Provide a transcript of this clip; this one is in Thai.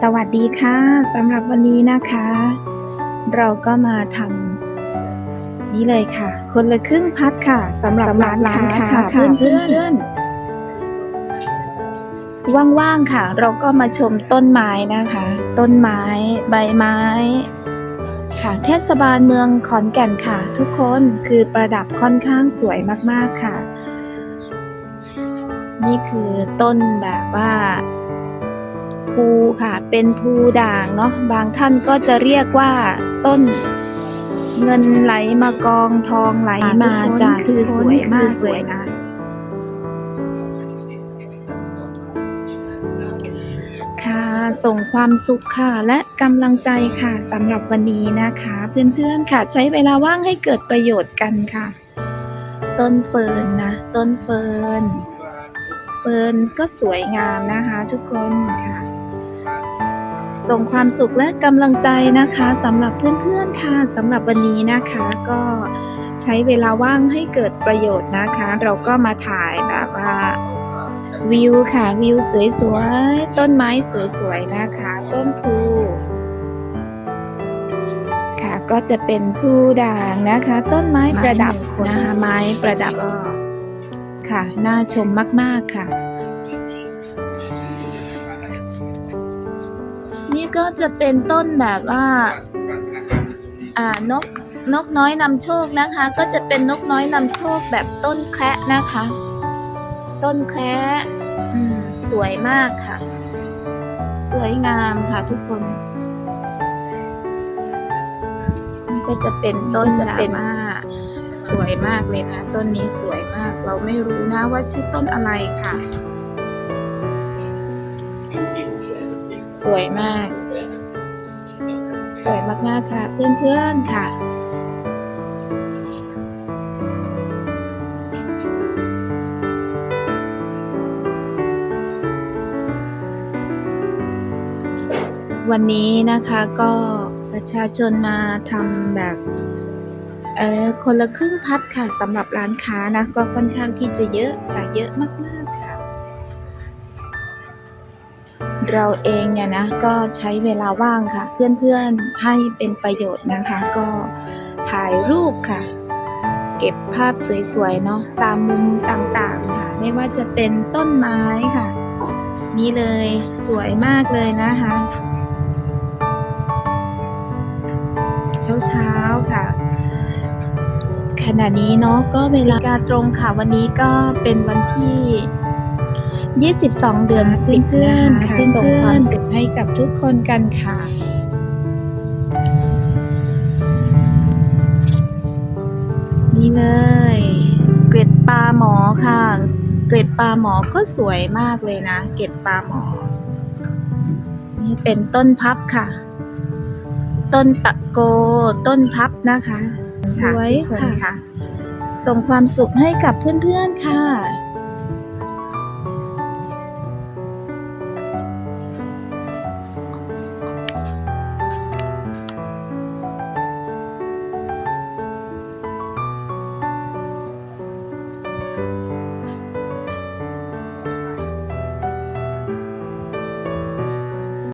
สวัสดีค่ะสำหรับวันนี้นะคะ เราก็มาทำนี่เลยค่ะ คนละครึ่งพัดค่ะสำหรับร้านค้าค่ะเพื่อนๆว่างๆค่ะ เราก็มาชมต้นไม้นะคะ ต้นไม้ใบไม้ ค่ะเทศบาลเมืองขอนแก่นค่ะ ทุกคนคือประดับค่อนข้างสวยมากๆค่ะ นี่คือต้นแบบว่า ภูค่ะเป็นภูด่างเนาะบางท่านก็จะเรียกว่าต้น เงินไหลมากองทองไหลมาจ้ะคือสวยมากสวยนะค่ะส่งความสุขค่ะและกำลังใจค่ะสำหรับวันนี้นะคะ เพื่อนๆค่ะ ใช้เวลาว่างให้เกิดประโยชน์กันค่ะ ต้นเฟิร์นนะต้นเฟิร์นเฟิร์นก็สวยงามนะคะทุกคนค่ะ ส่งความสุขและกำลังใจนะคะสำหรับเพื่อนๆค่ะสำหรับวันนี้นะคะก็ใช้เวลาว่างให้เกิดประโยชน์นะคะ เราก็มาถ่ายแบบว่าวิวค่ะวิวสวยๆ ต้นไม้สวยๆนะคะ ต้นพลูค่ะก็จะเป็นพลูด่างนะคะ ต้นไม้ประดับนะคะไม้ประดับก็ค่ะน่าชมมากๆค่ะ ก็จะเป็นต้นแบบว่าอ่านกนกน้อยนำโชคนะคะ ก็จะเป็นนกน้อยนำโชคแบบต้นแคระนะคะ ต้นแคระอืมสวยมากค่ะ สวยงามค่ะทุกคนนี่ก็จะเป็นต้นจะเป็นสวยมากเลยนะ ต้นนี้สวยมาก เราไม่รู้นะว่าชื่อต้นอะไรค่ะ สวยมาก สวยมากๆค่ะ เพื่อนๆค่ะวันนี้นะคะก็ประชาชนมาทำแบบเออคนละครึ่งพัดค่ะสำหรับร้านค้านะ ก็ค่อนข้างที่จะเยอะค่ะเยอะมากๆค่ะ เราเองเนี่ยนะก็ใช้เวลาว่างค่ะ เพื่อนๆให้เป็นประโยชน์นะคะ ก็ถ่ายรูปค่ะ เก็บภาพสวยๆเนาะตามมุมต่างๆค่ะ ไม่ว่าจะเป็นต้นไม้ค่ะ นี่เลยสวยมากเลยนะคะ เช้าๆค่ะขณะนี้เนาะก็เวลาตรงค่ะวันนี้ก็เป็นวันที่ 22 เดือนสิบเพื่อนค่ะส่งความสุขให้กับทุกคนกันค่ะนี่เลยเกล็ดปลาหมอค่ะ เกล็ดปลาหมอก็สวยมากเลยนะ เกล็ดปลาหมอ นี่เป็นต้นพับค่ะ ต้นตะโก ต้นพับนะคะ สวยค่ะ ส่งความสุขให้กับเพื่อนๆค่ะ